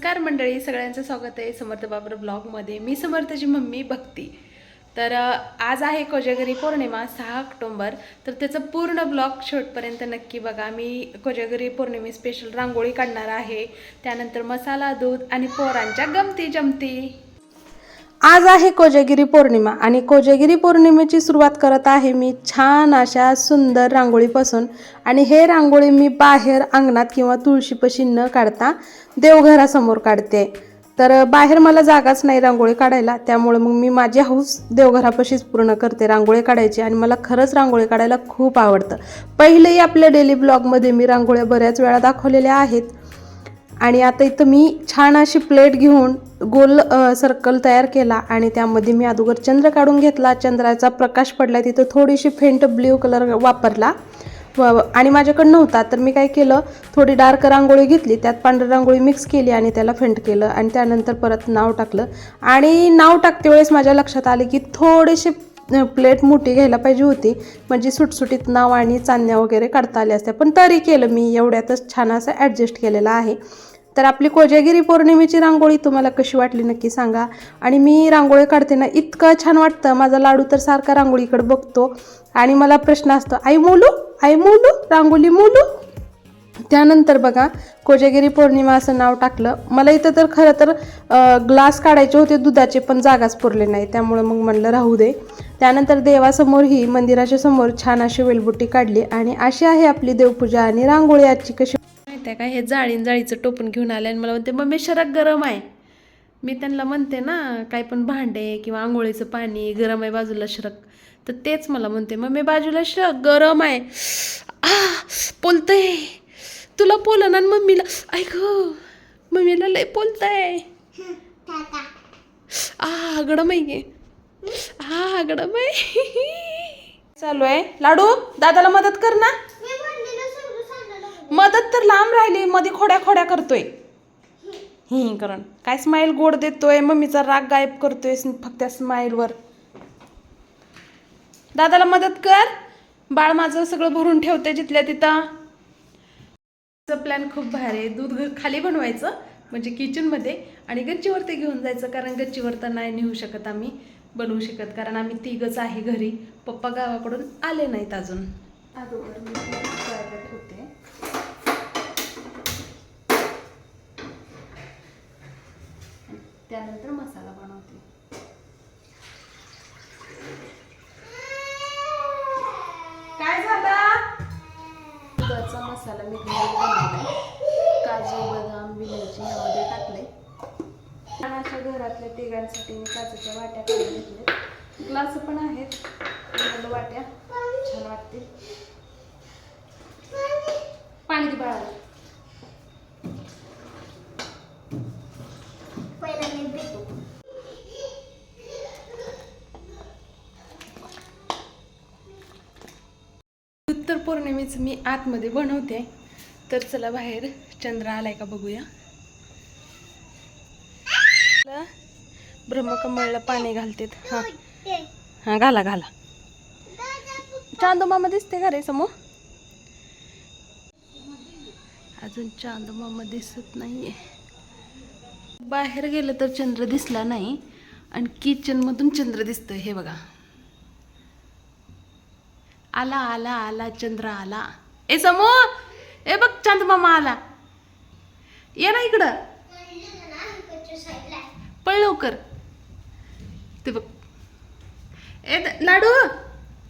नमस्कार मंडळी सगळ्यांचं स्वागत आहे समर्थ बाबर ब्लॉगमध्ये. मी समर्थची मम्मी भक्ती. तर आज आहे कोजागरी पौर्णिमा सहा ऑक्टोंबर. तर त्याचं पूर्ण ब्लॉग शेवटपर्यंत नक्की बघा. मी कोजागरी पौर्णिमे स्पेशल रांगोळी काढणार आहे. त्यानंतर मसाला दूध आणि पोरांच्या गमती जमती आज आहे कोजागिरी पौर्णिमा आणि कोजागिरी पौर्णिमेची सुरुवात करत आहे मी छान अशा सुंदर रांगोळीपासून. आणि हे रांगोळी मी बाहेर अंगणात किंवा तुळशीपाशी न काढता देवघरासमोर काढते. तर बाहेर मला जागाच नाही रांगोळी काढायला त्यामुळे मग मी माझी हौस देवघरापाशीच पूर्ण करते रांगोळी काढायची. आणि मला खरंच रांगोळी काढायला खूप आवडतं. पहिलेही आपल्या डेली ब्लॉगमध्ये मी रांगोळ्या बऱ्याच वेळा दाखवलेल्या आहेत. आणि आता इथं मी छान अशी प्लेट घेऊन गोल सर्कल तयार केला आणि त्यामध्ये मी अगोदर चंद्र काढून घेतला. चंद्राचा प्रकाश पडला तिथं थोडीशी फेंट ब्ल्यू कलर वापरला. व- आणि माझ्याकडं नव्हता तर मी काय केलं थोडी डार्क रांगोळी घेतली त्यात पांढरी रांगोळी मिक्स केली आणि त्याला फेंट केलं आणि त्यानंतर परत नाव टाकलं. आणि नाव टाकते वेळेस माझ्या लक्षात आले की थोडेसे प्लेट मोठी घ्यायला पाहिजे होती. म्हणजे सुटसुटीत नाव आणि चांदण्या वगैरे काढता आल्या असत्या. पण तरी केलं मी एवढ्यातच छान असं ॲडजस्ट केलेलं आहे. तर आपली कोजागिरी पौर्णिमेची रांगोळी तुम्हाला कशी वाटली नक्की सांगा. आणि मी रांगोळी काढते ना इतकं छान वाटतं. माझा लाडू तर सारखा रांगोळीकडे बघतो. आणि मला प्रश्न असतो आई मोलू? आई मोलू? रांगोळी मोलू? त्यानंतर बघा कोजागिरी पौर्णिमा असं नाव टाकलं. मला इथं तर खरं तर ग्लास काढायचे होते दुधाचे पण जागाच पुरले नाही. त्यामुळे मग म्हणलं राहू दे. त्यानंतर देवासमोर ही मंदिराच्या समोर छान अशी वेलबुट्टी काढली. आणि अशी आहे आपली देवपूजा आणि रांगोळी आजची कशी माहिती आहे का? हे जाळीन जाळीचं टोपण घेऊन आले आणि मला म्हणते मम्मी शरक गरम आहे. मी त्यांना म्हणते ना काय पण भांडे किंवा आंघोळीचं पाणी गरम आहे बाजूला शरक. तर तेच मला म्हणते मम्मी बाजूला शरक गरम आहे. आ बोलतंय तुला बोल ना मम्मीला. ऐक मम्मीला लय बोलतंय आ गडम आहे गे हा गडम आहे. चालू आहे. लाडू दादाला मदत कर ना. तर लांब राहिली मध्ये खोड्या खोड्या करतोय. ही करण. काय स्माईल गोड देतोय मम्मीचा राग गायब करतोय फक्त स्माईलवर दादाला मदत कर. बाळ माझं सगळं भरून ठेवते जिथल्या तिथं. प्लॅन खूप भारी आहे. दूध खाली बनवायचं म्हणजे किचनमध्ये आणि गच्चीवरती घेऊन जायचं कारण गच्चीवर तर नाही नेऊ शकत आम्ही बनवू शकत. कारण आम्ही तिघच आहे घरी. पप्पा गावाकडून आले नाहीत अजून. त्यानंतर मसाला बनवते. काय झालं? दुधाचा मसाला मी घरी बनवलाय. काजू बदाम विलायची ह्यामध्ये टाकले आणि अशा घरातल्या तिघांसाठी मी काजूच्या वाट्या काढून घेतले ग्लास पण आहेत. वाट्या. छान वाटते पाणी दे बाळाला. पौर्णिमेचं मी आतमध्ये बनवते. तर चला बाहेर चंद्र आलाय का बघूया. ब्रह्मकमळला पाणी घालतेत. हा. हा घाला घाला. चांदोमामा दिसते का रे समोर अजून चांदोमामा दिसत नाहीये. बाहेर गेलं तर चंद्र दिसला नाही. आणि किचन मधून चंद्र दिसतोय हे बघा. आला आला आला चंद्र आला. ए समो ए बघ चांद मामा आला. ये ना इकडं. पळ लवकर. ते बघ. ए लाडू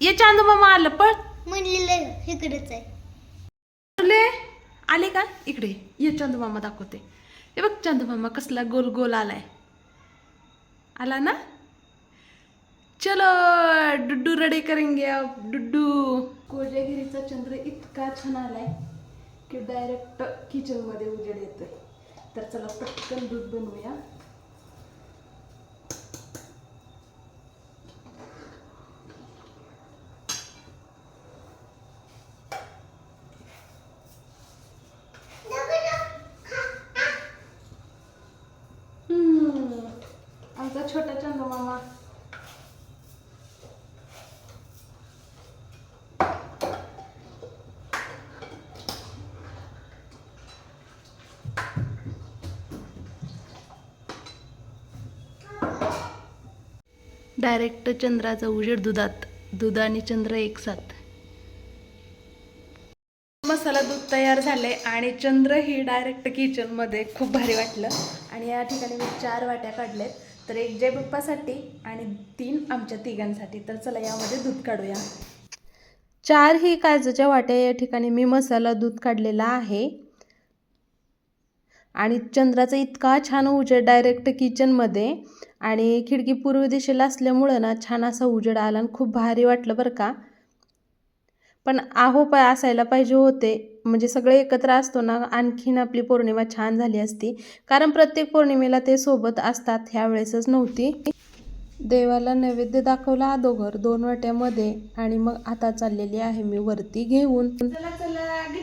ये चांदू मामा आलं पळ. म्हणलेलं इकडेच आहे. आले आले का? इकडे ये चांदू मामा दाखवते. हे बघ चांदू मामा कसला गोल गोल आलाय. आला ना? चलो डुड्डू रेडी करेंगे आप डुड्डू। कोजागिरीचा चंद्र इतका छान आलाय की डायरेक्ट किचनमध्ये उजेड येतोय. तर चला पटकन दूध बनवूया. आमचा छोटा चंदू डायरेक्ट चंद्राचा उजेड दुधात. दूध आणि चंद्र एक साथ. मसाला दूध तयार झाले आणि चंद्र ही डायरेक्ट किचनमध्ये खूप भारी वाटलं. आणि या ठिकाणी मी चार वाट्या काढल्यात. तर एक जय बाप्पासाठी आणि तीन आमच्या तिघांसाठी. तर चला यामध्ये दूध काढूया. चार ही काजूच्या वाट्या या ठिकाणी मी मसाला दूध काढलेला आहे. आणि चंद्राचा इतका छान उजेड डायरेक्ट किचनमध्ये आणि खिडकी पूर्व दिशेला असल्यामुळं ना छान असा उजेड आला आणि खूप भारी वाटलं बरं का. पण आहो पाय असायला पाहिजे होते. म्हणजे सगळे एकत्र असतो ना आणखीन आपली पौर्णिमा छान झाली असती. कारण प्रत्येक पौर्णिमेला ते सोबत असतात ह्या वेळेसच नव्हती. देवाला नैवेद्य दाखवला अदोघर दोन वाट्यामध्ये आणि मग आता चाललेली आहे मी वरती घेऊन.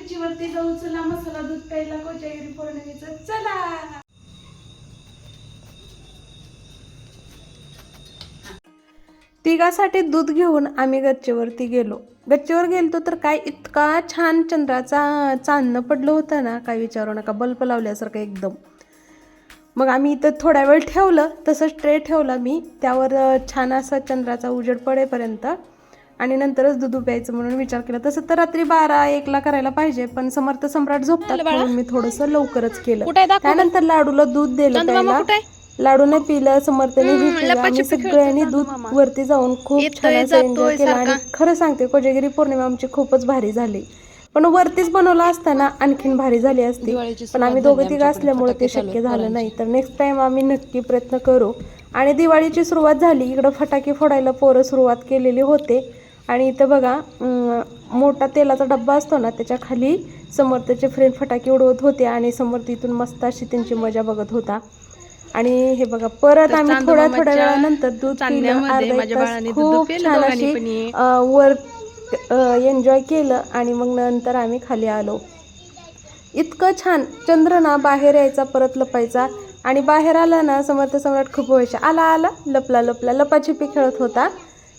चला जाऊ चला मसाला दूध प्यायला कोजागिरी पौर्णिमेचं. चला! तिघासाठी दूध घेऊन आम्ही गच्चीवरती गेलो. गच्चीवर गेलतो तर काय इतका छान चंद्राचा चांदणं पडलं होतं ना काय विचारू नका बल्ब लावल्यासारखं एकदम. मग आम्ही इथं थोडा वेळ ठेवलं तसंच ट्रे ठेवला मी. त्यावर छान असा चंद्राचा उजेड पडेपर्यंत आणि नंतरच दूध प्यायचं म्हणून विचार केला. तसं तर रात्री बारा एकला करायला पाहिजे पण समर्थ सम्राट झोपतात म्हणून मी थोडंसं लवकरच केलं. त्यानंतर लाडूला दूध दिलं प्यायला. लाडूने पिलं समर्थने सगळ्यांनी दूध वरती जाऊन खूप एन्जॉय केलं. आणि खरं सांगते कोजागिरी पौर्णिमा आमची खूपच भारी झाली. पण वरतीच बनवला असताना आणखीन भारी झाली असती. पण आम्ही दोघं तिघं असल्यामुळे ते शक्य झालं नाही. तर नेक्स्ट टाइम आम्ही नक्की प्रयत्न करू. आणि दिवाळीची सुरुवात झाली. इकडं फटाके फोडायला पोरं सुरुवात केलेली होते. आणि इथं बघा मोठा तेलाचा डब्बा असतो ना त्याच्याखाली समर्थचे फ्रेंड फटाके उडवत होते आणि समर्थ इथून मस्त अशी त्यांची मजा बघत होता. आणि हे बघा परत आम्ही थोड्या थोड्या वेळानंतर दूध पिलं. खूप छान अशी वर एन्जॉय केलं आणि मग नंतर आम्ही खाली आलो. इतकं छान चंद्र ना बाहेर यायचा परत लपायचा आणि बाहेर आला ना समर्थ सम्राट खूप व्हायचा आला आला लपला लपला लपाछिपी खेळत होता.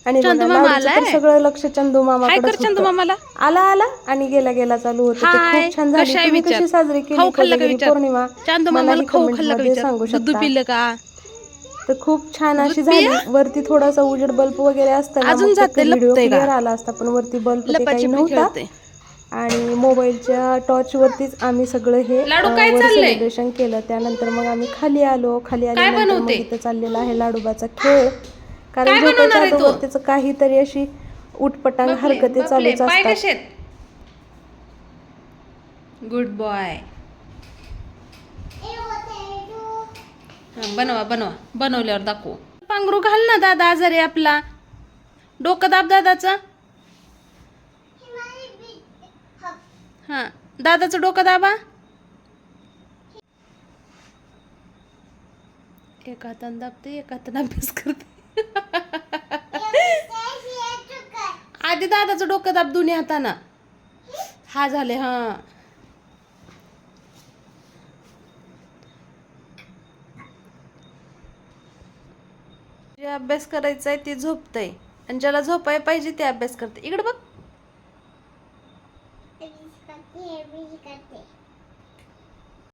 आणि बघा, लाडूचं तर सगळं लक्ष चंदू मामाकडे आला आला. आणि गेला गेला चालू होतं. ते खूप छान झाली. तुम्ही कशी साजरी केली? कोजागिरी पौर्णिमा? मलाही comment मध्ये सांगू शकता? तर खूप छान अशी झाली. वरती थोडासा उजेड बल्ब वगैरे असताना व्हिडिओ क्लिअर आला असता पण वरती बल्ब काही नव्हता. आणि मोबाईलच्या टॉर्च वरतीच आम्ही सगळं हे सेलिब्रेशन केलं. त्यानंतर मग आम्ही खाली आलो. खाली आल्यानंतर मग इथं चाललेला आहे लाडूबाचा खेळ. कारण अगोदर त्याचं काहीतरी अशी उटपटांग हरकती चालूच असतात. गुड बॉय बनवा बनवा. बनवल्यावर दाखवू. पांघरू घाल ना दादा आजारी आपला. डोकं दाब दादाचं. हा दादाचं डोकं दाबा. एक हातानं दाबते एक हातानं अभ्यास करते. आधी दादाचं डोकं दाब दोन्ही हाताना हा झाले हा. जे अभ्यास करायचा आहे ते झोपतंय. आणि ज्याला झोपाय पाहिजे ते अभ्यास करते इकडे बघ.